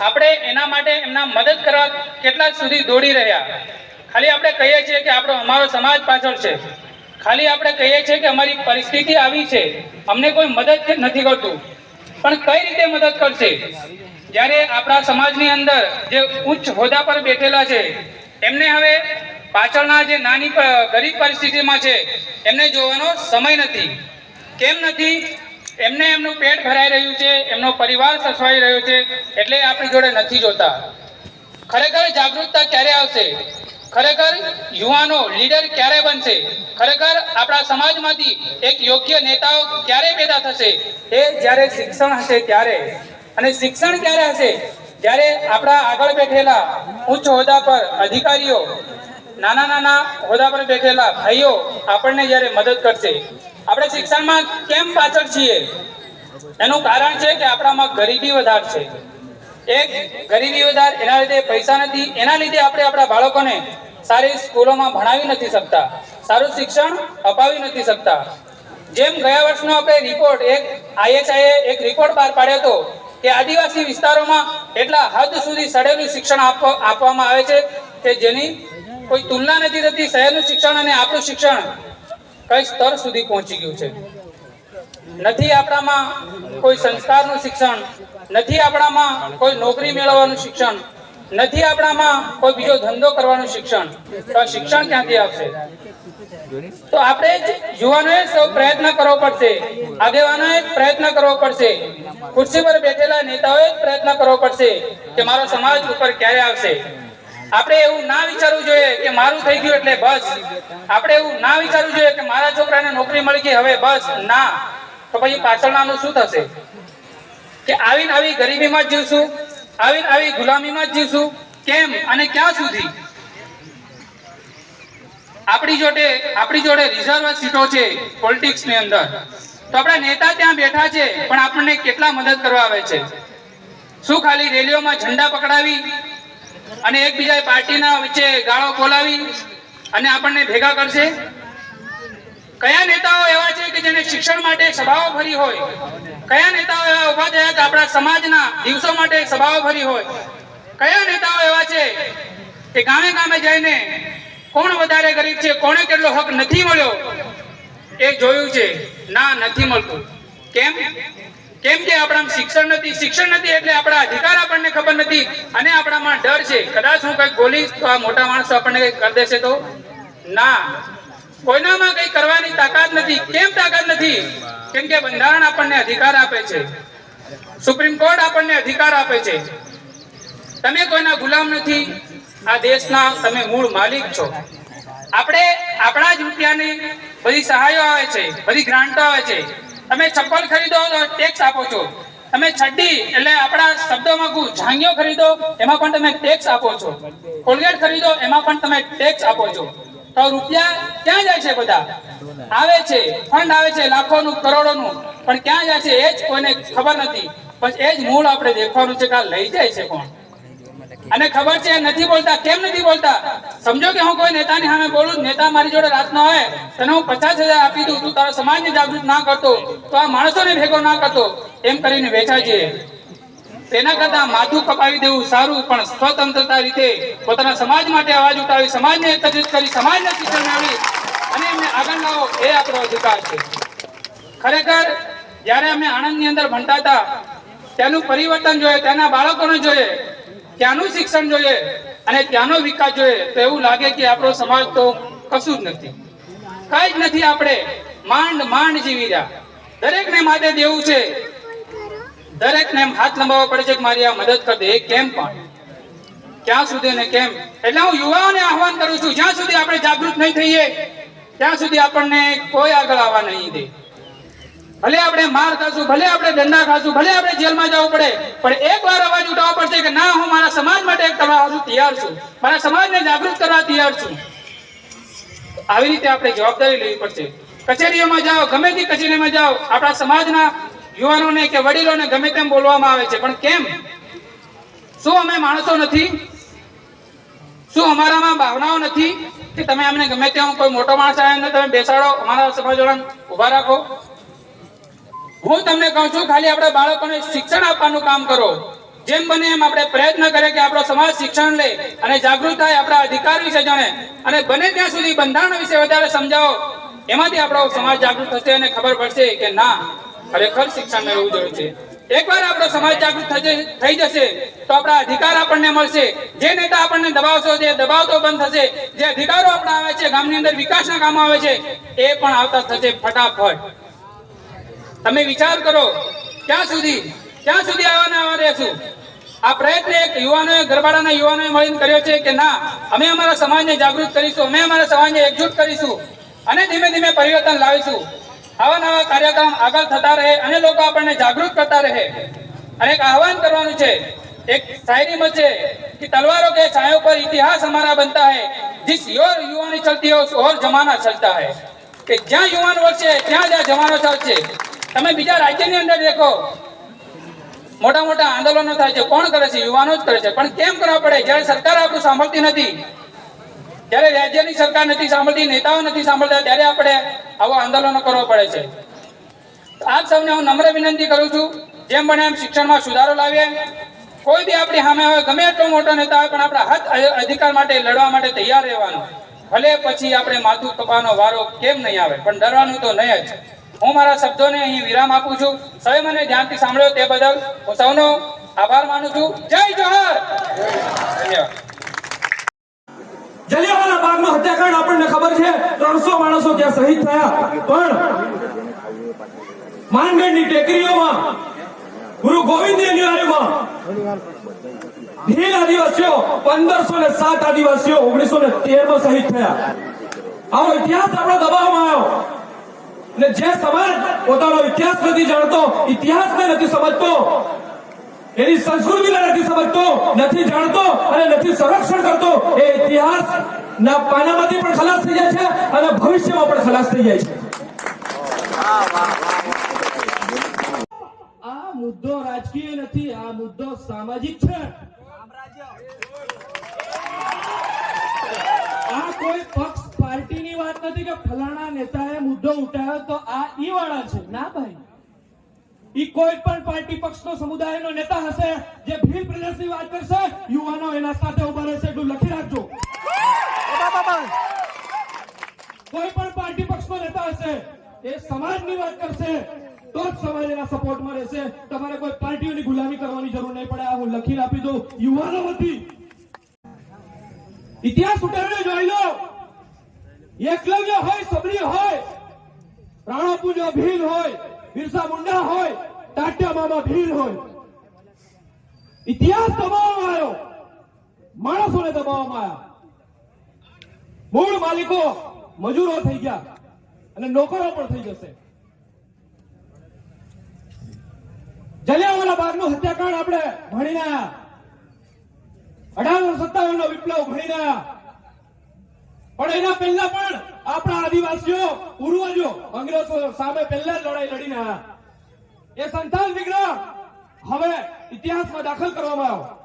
આપણે એના માટે એમના મદદ કરવા કેટલા સુધી દોડી રહ્યા. ખાલી આપણે કહીએ છીએ કે આપણો, અમારો સમાજ પાછળ છે. ખાલી આપણે કહીએ છીએ કે અમારી પરિસ્થિતિ આવી છે. અમને કોઈ મદદ નથી કરતું. પણ કઈ રીતે મદદ કરશે? જ્યારે આપણા સમાજની અંદર જે ઉચ્ચ હોદ્દા પર બેઠેલા છે, એમને હવે પાછળના જે નાની ગરીબ પરિસ્થિતિમાં છે, એમને જોવાનો સમય નથી. કેમ નથી? એમને એમનું પેટ ભરાઈ રહ્યું છે, એમનો પરિવાર સચવાઈ રહ્યો છે, એટલે આપણી જોડે નથી જોતા. ખરેખર જાગૃતતા ક્યારે આવશે? ખરેખર યુવાનો લીડર ક્યારે બનશે? ખરેખર આપણા સમાજમાંથી એક યોગ્ય નેતાઓ ક્યારે પેદા થશે? એ જ્યારે શિક્ષણ હશે ત્યારે. અને શિક્ષણ ક્યારે હશે? જ્યારે આપણા આગળ બેઠેલા ઉચ્ચ હોદ્દા પર અધિકારીઓ નાના નાના હોદ્દા પર બેઠેલા ભાઈઓ આપણને જ્યારે મદદ કરશે, આપણે શિક્ષણમાં કેમ પાછળ છીએ? એનું કારણ છે કે આપણામાં ગરીબી વધાર છે. એક ગરીબી વધાર એના લીધે પૈસા નથી, એના લીધે આપણે આપણા બાળકોને સારી સ્કૂલોમાં ભણાવી નથી શકતા, સારું શિક્ષણ અપાવી નથી શકતા. જેમ ગયા વર્ષનો આપણે રિપોર્ટ એક આઈએસઆઈએ એક રિપોર્ટ બહાર પાડ્યો હતો કે આદિવાસી વિસ્તારોમાં એટલા હદ સુધી સડેલું શિક્ષણ આપવા આપવામાં આવે છે કે જેની કોઈ તુલના નથી થતી, શહેરનું શિક્ષણ અને આપણું શિક્ષણ કઈ સ્તર સુધી પહોંચી ગયું છે. નથી આપણામાં કોઈ સંસ્કારનું શિક્ષણ, નથી આપણામાં કોઈ નોકરી મેળવવાનું શિક્ષણ, નથી આપણામાં કોઈ બીજો ધંધો કરવાનું શિક્ષણ, તો શિક્ષણ ક્યાંથી આવશે? તો આપણે જ યુવાનોએ સૌ પ્રયત્ન કરવો પડશે, આગેવાનોએ જ પ્રયત્ન કરવો પડશે, ખુરશી પર બેઠેલા નેતાઓએ પ્રયત્ન કરવો પડશે કે મારો સમાજ ઉપર ક્યારે આવશે? આપણે એવું ના વિચારવું જોઈએ કે મારું થઈ ગયું એટલે બસ. આપણે એવું ના વિચારવું જોઈએ કે મારા છોકરાને નોકરી મળી ગઈ, હવે બસ. ના. તો પછી પાછળનાનું શું થશે? કે આવીને આવી ગરીબીમાં જ જીવશું, આવીને આવી ગુલામીમાં જ જીવશું. કેમ? અને ક્યાં સુધી? આપણી જોડે આપણી જોડે રિઝર્વ સીટો છે પોલિટિક્સની અંદર. તો આપણા નેતા ત્યાં બેઠા છે, પણ આપણને કેટલા મદદ કરવા આવે છે? શું ખાલી રેલીઓમાં ઝંડા પકડાવી અને એકબીજા પાર્ટીના વચ્ચે ગાળો ખોલાવી અને આપણને ભેગા કરશે. કયા નેતાઓ એવા છે કે જેને શિક્ષણ માટે સભાઓ ભરી હોય? કયા નેતાઓ એવા ઊભા થયા કે આપણા સમાજના દિવસો માટે સભાઓ ભરી હોય? કયા નેતાઓ એવા છે કે ગામે ગામે જઈને કોણ વધારે ગરીબ છે કોને કેટલો હક નથી મળ્યો? એ જોયું છે. ના, નથી મળતું. કેમ? કેમ કે આપણામાં શિક્ષણ નથી શિક્ષણ નથી એટલે આપણા અધિકાર આપણને ખબર નથી અને આપણામાં ડર છે. કદાચ હું કંઈક બોલીશ તો આ મોટા માણસો આપણને કંઈક કરી દેશે તો? ના. કોઈનામાં કંઈ કરવાની તાકાત નથી. કેમ તાકાત નથી? કેમ કે બંધારણ આપણને અધિકાર આપે છે. સુપ્રીમ કોર્ટ આપણને અધિકાર આપે છે. તમે કોઈના ગુલામ નથી. આ દેશના તમે મૂળ માલિક છો. આપણે આપણા જ રૂપિયાની બધી સહાયો આવે છે, બધી ગ્રાન્ટો આવે છે. તમે ચપ્પલ ખરીદો તો ટેક્સ આપો છો. તમે છડ્ડી એટલે આપણા શબ્દોમાં કહું જાંગીઓ ખરીદો, એમાં પણ તમે ટેક્સ આપો છો. કોલગેટ ખરીદો, એમાં પણ તમે ટેક્સ આપો છો. તો રૂપિયા ક્યાં જાય છે બધા? આવે છે, ફંડ આવે છે, લાખોનું, કરોડોનું. પણ ક્યાં જાય છે એ જ કોઈને ખબર નથી. બસ એ જ મૂળ આપણે દેખવાનું છે કે લઈ જાય છે કોણ? અને ખબર છે, નથી બોલતા. કેમ નથી બોલતા? સમજો કે હું કોઈ નેતાની સામે બોલું, નેતા મારી જોડે રાત ના હોય, તને હું પચાસ હજાર આપી દઉં, તું તારા સમાજને જાગૃત ના કરતો, તો આ માણસોને ભેગો ના કરતો. એમ કરીને વેચાય છે. તેના કરતા માથું કપાવી દેવું સારું, પણ સ્વતંત્રતા રીતે પોતાના સમાજ માટે અવાજ ઉઠાવી, સમાજને એકત્રિત કરી, સમાજને શિક્ષણ મેળવી અને એમને આગળ લાવો, એ આપણો અધિકાર છે. ખરેખર, જ્યારે અમે આણંદની અંદર ભણતા હતા તેનું પરિવર્તન જોઈએ તેના બાળકોને જોઈએ ત્યાંનું શિક્ષણ જોઈએ અને ત્યાંનો વિકાસ જોઈએ, તો એવું લાગે કે આપણો સમાજ તો કશું જ નથી. કઈ જ નથી આપણે. માંડ માંડ જીવી રહ્યા. દરેકને માટે દેવું છે. દરેકને હાથ લંબાવવા પડે છે કે મારી આ મદદ કરી દે. કેમ પણ? ક્યાં સુધી ને કેમ? એટલે હું યુવાઓને આહવાન કરું છું, જ્યાં સુધી આપણે જાગૃત નહીં થઈએ, ત્યાં સુધી આપણને કોઈ આગળ આવવા નહીં દે. ભલે આપણે માર ખાશું, ભલે આપણે દંડા ખાશું, ભલે આપણે જેલમાં જવું પડે, પણ એક વાર અવાજ ઉઠાવવો પડશે કે ના, હું મારા સમાજ માટે કરવા હારું તૈયાર છું. મારા સમાજને જાગૃત કરવા તૈયાર છું. આવી રીતે આપણે જવાબદારી લેવી પડશે. કચેરીઓમાં જાઓ, ગમે તે કચેરીમાં જાઓ, આપણા સમાજના યુવાનોને કે વડીલોને ગમે તેમ બોલવામાં આવે છે. પણ કેમ? શું અમે માણસો નથી? શું અમારામાં ભાવનાઓ નથી? કે તમે અમને ગમે તેમ કોઈ મોટો માણસ આવે તમે બેસાડો, અમારા સમાજવાળાને ઊભા રાખો. હું તમને કહું છું, ખાલી આપણા બાળકોને શિક્ષણ આપવાનું કામ કરો. જેમ બને એમ આપણે પ્રયત્ન કરીએ કે આપણો સમાજ શિક્ષણ લે અને જાગૃત થાય આપણા અધિકાર વિશે જાણે. અને બને ત્યાં સુધી બંધારણ વિશે વધારે સમજાવો. એમાંથી આપણો સમાજ જાગૃત થશે અને ખબર પડશે કે ના, ખરેખર શિક્ષણ મેળવવું જરૂર છે. એકવાર આપણો સમાજ જાગૃત થઈ જશે, તો આપણા અધિકાર આપણને મળશે. જે નેતા આપણને દબાવશો, જે દબાવતો બંધ થશે, જે અધિકારો આપણા આવે છે, ગામની અંદર વિકાસના કામો આવે છે, એ પણ આવતા થશે ફટાફટ. તમે વિચાર કરો ક્યાં સુધી ક્યાં સુધી આવવાના આવા રહેશું આ પ્રયત્ન એક યુવાનોએ ગરબાડાના યુવાનોએ મળીને કર્યો છે કે ના અમે અમારા સમાજને જાગૃત કરીશું અમે અમારા સમાજને એકજૂટ કરીશું અને ધીમે ધીમે પરિવર્તન લાવીશું આવા નવા કાર્યક્રમ આગળ થતા રહે અને લોકો આપણને જાગૃત કરતા રહે અને એક આહવાન કરવાનું છે એક શાયરીમાં છે કે તલવારો કે છાયો પર ઇતિહાસ हमारा बनता है जिस योर युवानी चलती है उस और जमाना चलता है કે જ્યાં યુવાન વળશે ત્યાં જ્યાં જવાનો ચાલશે તમે બીજા રાજ્યની અંદર દેખો. મોટા મોટા આંદોલનો થાય છે. કોણ કરે છે? યુવાનો જ કરે છે. પણ કેમ કરવા પડે? જ્યારે સરકાર આપણું સાંભળતી નથી, જ્યારે રાજ્યની સરકાર નથી સાંભળતી, નેતાઓ નથી સાંભળતા, ત્યારે આપણે આવા આંદોલનો કરવા પડે છે. આપ સૌને હું નમ્ર વિનંતી કરું છું. જેમ બને એમ શિક્ષણમાં સુધારો લાવીએ. કોઈ બી આપણી સામે હોય ગમે એટલો મોટો નેતા હોય પણ આપણા હક અધિકાર માટે, લડવા માટે તૈયાર રહેવાનું. ભલે પછી આપણે માથું કપાવાનો વારો કેમ નહીં આવે, પણ ડરવાનું તો નહીં જ. હું મારા શબ્દોને અહીં વિરામ આપું છું. સૌએ મને ધ્યાનથી સાંભળ્યો તે બદલ હું સૌનો આભાર માનું છું. જય જોહર! જલિયાવાલા બાગનો હત્યાકાંડ આપણને ખબર છે. ત્રણસો માણસો ત્યાં શહીદ થયા. પણ માનગઢની ટેકરીઓમાં ગુરુ ગોવિંદ અનિવાર્યમાં ભીલ આદિવાસીઓ પંદરસો ને સાત આદિવાસીઓ ઓગણીસો ને તેરમાં શહીદ થયા. આવો ઇતિહાસ આપણો દબાવવામાં આવ્યો. ને જે સમાજ પોતાનો ઇતિહાસ નથી જાણતો, ઇતિહાસને નથી સમજતો, એની સંસ્કૃતિને નથી સમજતો, નથી જાણતો અને નથી સંરક્ષણ કરતો, એ ઇતિહાસ ના પાનામાંથી પણ ખલાસ થઈ જાય છે અને ભવિષ્યમાં પણ ખલાસ થઈ જાય છે. આ મુદ્દો રાજકીય નથી, આ મુદ્દો સામાજિક છે. આ કોઈ નથી કે ફલાણા નેતાએ મુદ્દો ઉઠાવ્યો તો આ ઈ વાળા છે. ના ભાઈ. ઈ કોઈ પણ પાર્ટી પક્ષનો સમુદાયનો નેતા હશે જે ભીલ પ્રદેશની વાત કરશે, યુવાનો એના સાથે ઊભા રહેશે એટલું લખી રાખજો. કોઈ પણ પાર્ટી પક્ષનો નેતા હશે, એ સમાજની વાત કરશે, તો જ સમાજ એના સપોર્ટમાં રહેશે. તમારે કોઈ પાર્ટીઓની ગુલામી કરવાની જરૂર નહીં પડે, આ હું લખી આપી દઉં. યુવાનો વતી ઇતિહાસ ઉતારીને જોઈ લો. એકલવ્ય હોય, સબરી હોય રાણાપુંજો ભીલ હોય, બિરસા મુંડા હોય ટાટિયા મામા ભીલ હોય. ઇતિહાસ દબાવવામાં આવ્યો. માણસોને દબાવવામાં આવ્યા. મૂળ માલિકો મજૂરો થઈ ગયા અને નોકરો પણ થઈ જશે. જલિયાવાલા બાગનું હત્યાકાંડ આપણે ભણીને અઢારસો સત્તાવન નો વિપ્લવ ભણીને પણ એના પહેલા પણ આપણા આદિવાસીઓ, પૂર્વજો, અંગ્રેજો સામે પહેલા જ લડાઈ લડીને આવ્યા. એ સંતાન વિગ્રહ હવે ઇતિહાસમાં દાખલ કરવામાં આવ્યો.